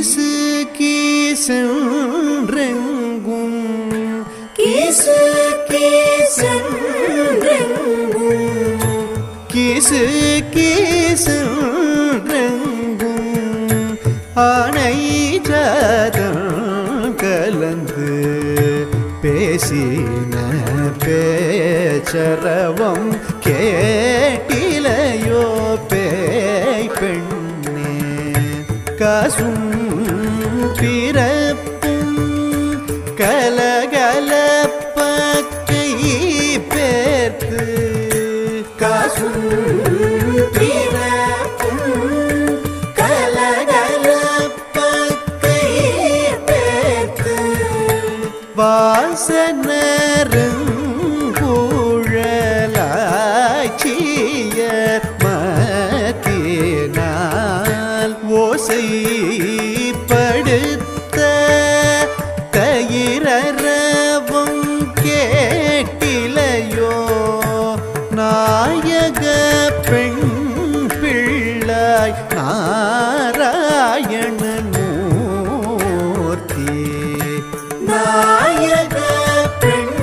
கீசென்றெங்கும். கீசு கீசென்றெங்கும். கீசு கீசென்றெங்கும். ஆனை ஜாதம் கலந்து பேசின பேச்சரவம் கேட்டிலையோ பேய் பெண்ணே. காசும் பிறப்பும் கலகலப்பக்கை பேர்த்து காசும் பிறப்பும் கலகலப்பக்கை பேர்த்து வாசனருங்கூழலாச்சிய மத்தினால் நாயக பெண்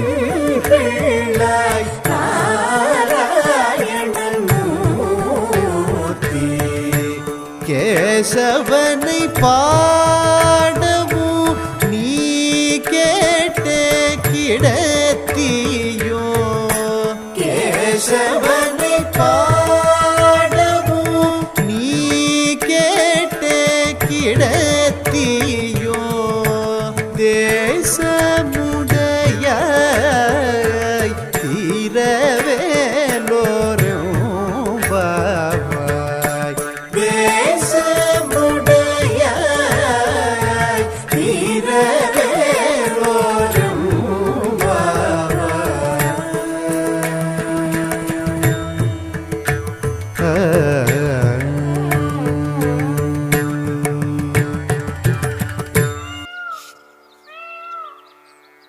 நாராயணன் மூர்த்தி. கேசவனை பாடவும் நீ கேட்டே கிடத்தியோ? கேசவனை பாடவும் நீ கேட்டே கிடத்தியோ?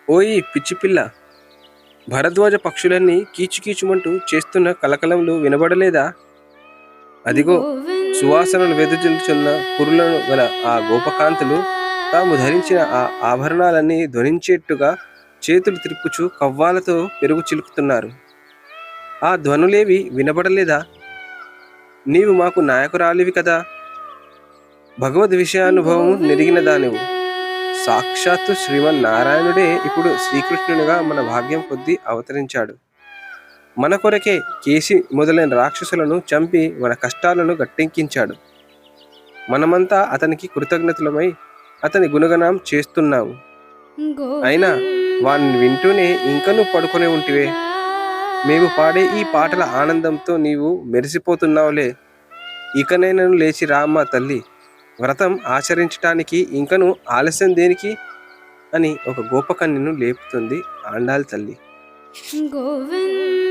ఓయి పిచ్చి పిల్ల భరద్వాజ పక్షులన్నీ కీచుకీచుమంటూ చేస్తున్న కలకలములు వినబడలేదా? అదిగో సువాసనలు వెదజల్లుచున్న పురులను గల ఆ గోపకాంతులు తాము ధరించిన ఆ ఆభరణాలన్నీ ధ్వనించేట్టుగా చేతులు తిరుపుచు కవ్వాలతో పెరుగు చిలుకుతున్నారు. ఆ ధ్వనులేవి వినబడలేదా? నీవు మాకు నాయకురాలివి కదా. భగవద్ విషయానుభవం నెరిగిన దానివు. సాక్షాత్తు శ్రీమన్నారాయణుడే ఇప్పుడు శ్రీకృష్ణునిగా మన భాగ్యం కొద్దీ అవతరించాడు. మన కొరకే కేసి మొదలైన రాక్షసులను చంపి మన కష్టాలను గట్టెక్కించాడు మనమంతా అతనికి కృతజ్ఞతలమై అతని గుణగణం చేస్తున్నాము. అయినా వాణ్ణి వింటూనే ఇంకనూ పడుకొని ఉంటివే. మేము పాడే ఈ పాటల ఆనందంతో నీవు మెరిసిపోతున్నావులే. ఇకనైనను లేచి రామ్మ తల్లి. వ్రతం ఆచరించటానికి ఇంకను ఆలస్యం దేనికి? అని ఒక గోపకన్యను లేపుతుంది ఆండాల్ తల్లి. గోవింద